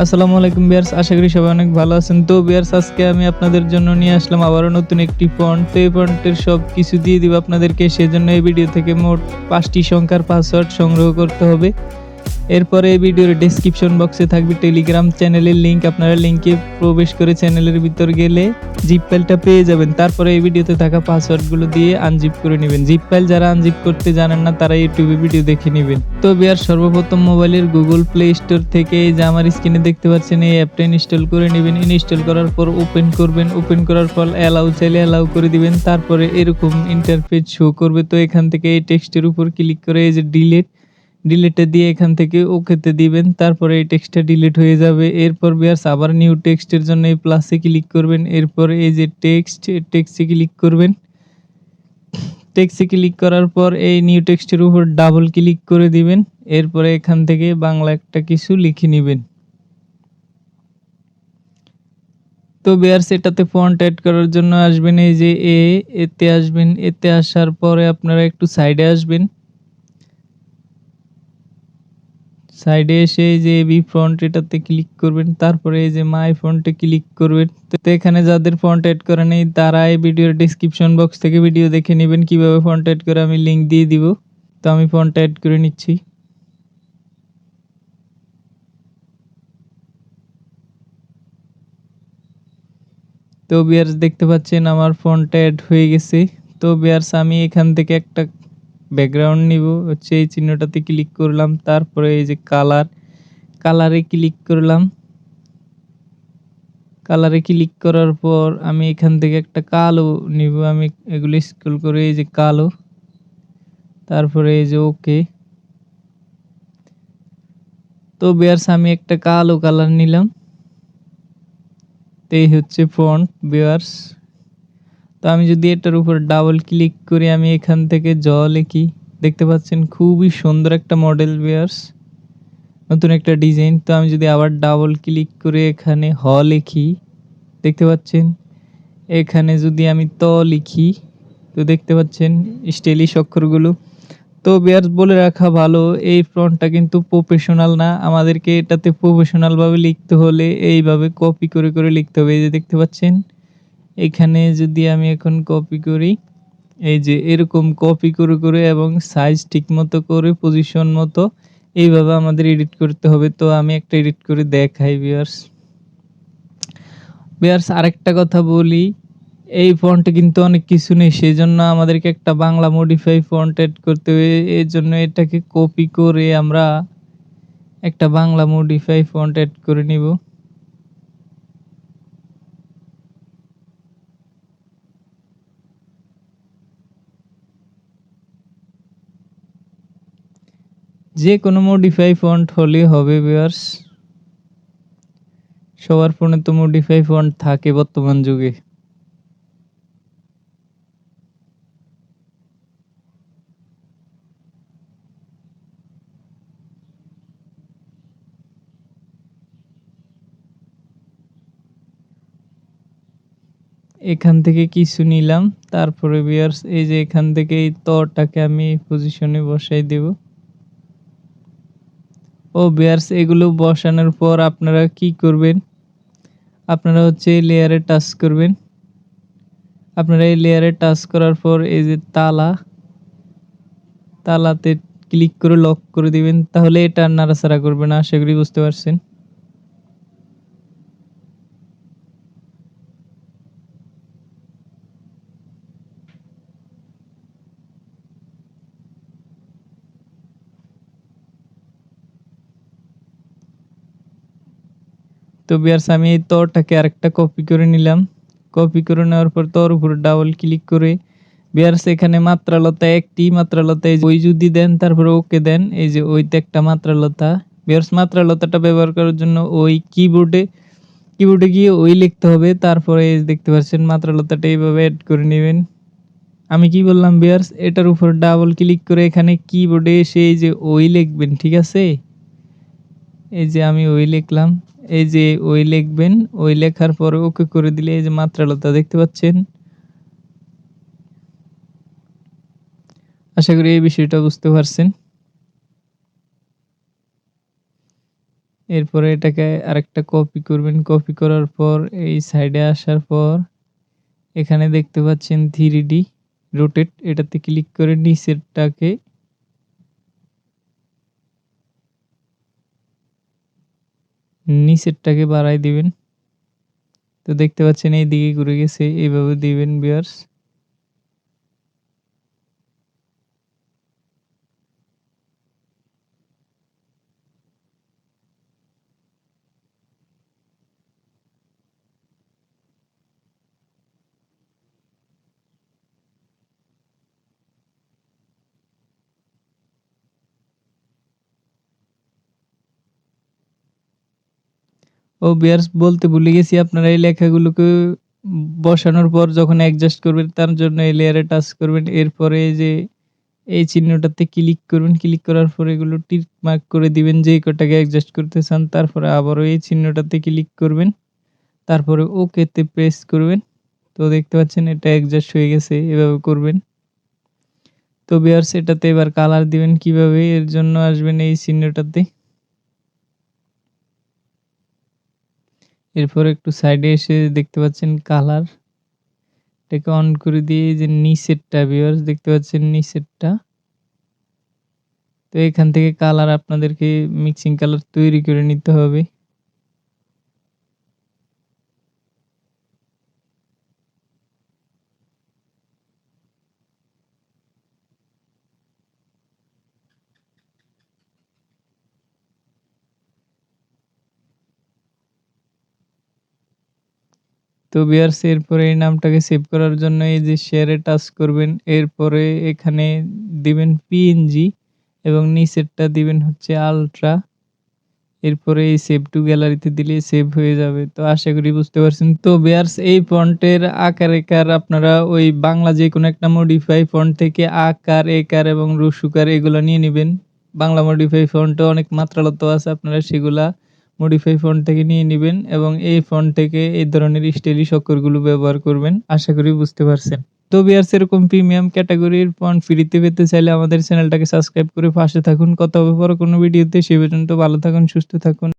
আসসালামু আলাইকুম বিয়ার্স, আশা করি সবাই অনেক ভালো আছেন। তো বিয়ার্স, আজকে আমি আপনাদের জন্য নিয়ে আসলাম আবারও নতুন একটি ফন্ট তো এই ফন্টের সব কিছু দিয়ে দিব আপনাদেরকে। সেজন্য এই ভিডিও থেকে মোট পাঁচটি সংখ্যার পাসওয়ার্ড সংগ্রহ করতে হবে। এরপরে এই ভিডিওর ডেসক্রিপশন বক্সে থাকবে টেলিগ্রাম চ্যানেলের লিংক আপনারা লিংকে প্রবেশ করে চ্যানেলের ভিতর গেলে জিপ ফাইলটা পেয়ে যাবেন। তারপরে এই ভিডিওতে থাকা পাসওয়ার্ডগুলো দিয়ে আনজিপ করে নেবেন। জিপ ফাইল যারা আনজিপ করতে জানেন না, তারা ইউটিউবে ভিডিও দেখে নেবেন। তো বিয়ার সর্বপ্রথম মোবাইলের গুগল প্লে স্টোর থেকে যে আমার স্ক্রিনে দেখতে পাচ্ছেন, এই অ্যাপটা ইনস্টল করে নেবেন। ইনস্টল করার পর ওপেন করবেন। ওপেন করার পর অ্যালাউ চাইলে অ্যালাউ করে দিবেন। তারপরে এরকম ইন্টারফেস শো করবে। তো এখান থেকে এই টেক্সটের উপর ক্লিক করে এই যে ডিলিট ডিলিটে দিয়ে এখান থেকে ওকেতে দিবেন, তারপরে এই টেক্সটটা ডিলিট হয়ে যাবে। এরপর বিয়ার্স আবার নিউ টেক্সটের জন্য এই প্লাসে ক্লিক করবেন। এরপর এই যে টেক্সট টেক্সটে ক্লিক করবেন। টেক্সটে ক্লিক করার পর এই নিউ টেক্সটের উপর ডাবল ক্লিক করে দিবেন। এরপরে এখান থেকে বাংলা একটা কিছু লিখে নেবেন। তো বিয়ার্স এটাতে ফন্ট অ্যাড করার জন্য আসবেন এই যে এ এতে আসবেন। এতে আসার পরে আপনারা একটু সাইডে আসবেন। সাইডে এসে এই যে বি ফ্রন্ট এটাতে ক্লিক করবেন, তারপরে এই যে মাই ফ্রন্টে ক্লিক করবেন। তো এখানে যাদের ফন্ট অ্যাড করা নেই, তারা এই ভিডিওর ডিসক্রিপশন বক্স থেকে ভিডিও দেখে নেবেন, কীভাবে ফন্ট অ্যাড করে আমি লিঙ্ক দিয়ে দিব। তো আমি ফন্ট অ্যাড করে নিচ্ছি। তো বিয়ার্স দেখতে পাচ্ছেন, আমার ফন্ট অ্যাড হয়ে গেছে। তো বিয়ার্স আমি এখান থেকে একটা ব্যাকগ্রাউন্ড নিব। হচ্ছে এই চিহ্নটাতে ক্লিক করলাম, তারপরে এই যে কালার কালারে ক্লিক করলাম। কালারে ক্লিক করার পর আমি এখান থেকে একটা কালো নিব, আমি এগুলো স্ক্রল করে এই যে কালো, তারপরে এই যে ওকে তো বিয়ার্স আমি একটা কালো কালার নিলাম। তো এই হচ্ছে ফ্রন্ট বিয়ার্স তো আমি যদি এটার উপর ডাবল ক্লিক করি, আমি এখান থেকে জ লিখি। দেখতে পাচ্ছেন খুবই সুন্দর একটা মডেল বিয়ার্স নতুন একটা ডিজাইন তো আমি যদি আবার ডাবল ক্লিক করে এখানে হ লিখি, দেখতে পাচ্ছেন? এখানে যদি আমি ত লিখি, তো দেখতে পাচ্ছেন স্টাইলিশ অক্ষরগুলো। তো বিয়ার্স বলে রাখা ভালো, এই ফ্রন্টটা কিন্তু প্রফেশনাল না। আমাদেরকে এটাতে প্রফেশনালভাবে লিখতে হলে এইভাবে কপি করে করে লিখতে হবে। এই যে দেখতে পাচ্ছেন? এখানে যদি আমি এখন কপি করি, এই যে এরকম কপি করে করে এবং সাইজ ঠিক মতো করে পজিশন মতো, এইভাবে আমাদের এডিট করতে হবে। তো আমি একটা এডিট করে দেখাই বিয়ার্স বিয়ার্স আরেকটা কথা বলি, এই ফন্টে কিন্তু অনেক কিছু নেই সেই জন্য আমাদেরকে একটা বাংলা মডিফাই ফন্ট এড করতে হবে। এর জন্য এটাকে কপি করে আমরা একটা বাংলা মডিফাই ফন্ট এড করে নিব। যে কোনো মডিফাই ফন্ট হলে হবে ভিউয়ার্স সবার ফোনে তো মডিফাই ফন্ট থাকে বর্তমান যুগে। এখান থেকে কিছু নিলাম, তারপরে বিয়ার্স এই যে এখান থেকে এই তটাকে আমি পজিশনে বসাই দেব। ও বেয়ার্স, এগুলো বসানোর পর আপনারা কি করবেন? আপনারা হচ্ছে লেয়ারে টাচ করবেন। আপনারা এই লেয়ারে টাচ করার পর এই যে তালা, তালাতে ক্লিক করে লক করে দিবেন। তাহলে এটা নাড়াচাড়া করবে না, আশা করি বুঝতে পারছেন। তো বিয়ার্স, আমি এই তরটাকে আরেকটা কপি করে নিলাম। কপি করে নেওয়ার পর তর উপর ডাবল ক্লিক করে বিয়ার্স, এখানে মাত্রালতা একটি, মাত্রালতা ওই যদি দেন, তারপরে ওকে দেন। এই যে ওইতে একটা মাত্রালতা। বিয়ার্স, মাত্রালতাটা ব্যবহার করার জন্য ওই কিবোর্ডে কিবোর্ডে গিয়ে ওই লিখতে হবে। তারপরে দেখতে পাচ্ছেন, মাত্রালতাটা এইভাবে অ্যাড করে নেবেন। আমি কি বললাম বিয়ার্স, এটার উপর ডাবল ক্লিক করে এখানে কিবোর্ডে এসে এই যে ওই লিখবেন, ঠিক আছে? এই যে আমি ওই লিখলাম। এই যে ওই লিখবেন, ওই লেখার পরে ওকে করে দিলে এই যে মাত্রালতা দেখতে পাচ্ছেন? আশা করি এই বিষয়টা বুঝতে পারছেন। এরপরে এটাকে আরেকটা কপি করবেন। কপি করার পর এই সাইডে আসার পর এখানে দেখতে পাচ্ছেন থ্রি ডি রোটেট এটাতে ক্লিক করে নিচেরটাকে নিচেরটাকে বাড়াই দিবেন। তো দেখতে পাচ্ছেন এই দিকে ঘুরে গেছে। এইভাবে দিবেন বিয়ার্স ও বিয়ার্স বলতে ভুলে গেছি, আপনারা এই লেখাগুলোকে বসানোর পর যখন অ্যাডজাস্ট করবেন, তার জন্য এই লেয়ারে টাচ করবেন, এরপরে যে এই চিহ্নটাতে ক্লিক করবেন ক্লিক করার পর এগুলো টিক মার্ক করে দিবেন, যে কটাকে অ্যাডজাস্ট করতে চান, তারপরে আবারও এই চিহ্নটাতে ক্লিক করবেন, তারপরে ওকেতে প্রেস করবেন, তো দেখতে পাচ্ছেন এটা অ্যাডজাস্ট হয়ে গেছে, এভাবে করবেন। তো বিয়ার্স এটাতে এবার কালার দিবেন কীভাবে, এর জন্য আসবেন এই চিহ্নটাতে। এরপর একটু সাইডে এসে দেখতে পাচ্ছেন কালার এটাকে অন করে দিয়ে যে নিচেরটা ভিউয়ার্স দেখতে পাচ্ছেন নিচেরটা। তো এখান থেকে কালার আপনাদেরকে মিক্সিং কালার তৈরি করে নিতে হবে। তো বিয়ার্স, এরপরে এই নামটাকে সেভ করার জন্য এই যে শেয়ারে টাচ করবেন, এরপরে এখানে দিবেন পিএনজি এবং নিচেরটা দিবেন হচ্ছে আলট্রা এরপরে এই সেভ টু গ্যালারিতে দিলে সেভ হয়ে যাবে। তো আশা করি বুঝতে পারছেন। তো বিয়ার্স, এই ফন্টের আকার একার আপনারা ওই বাংলা যে কোনো একটা মডিফাই ফন্ট থেকে আকার, একার এবং রসুকার এগুলো নিয়ে নেবেন। বাংলা মডিফাই ফন্টে অনেক মাত্রালত আছে, আপনারা সেগুলা মডিফাই ফন্ট থেকে নিয়ে নেবেন এবং এই ফন্ট থেকে এই ধরনের স্টাইলিশ অক্ষরগুলো ব্যবহার করবেন, আশা করি বুঝতে পারছেন। তো বিয়ার্স সেরকম প্রিমিয়াম ক্যাটাগরির ফন্ট ফ্রিতে পেতে চাইলে আমাদের চ্যানেলটাকে সাবস্ক্রাইব করে পাশে থাকুন। কত হবে পরে কোনো ভিডিওতে, সে পর্যন্ত ভালো থাকুন, সুস্থ থাকুন।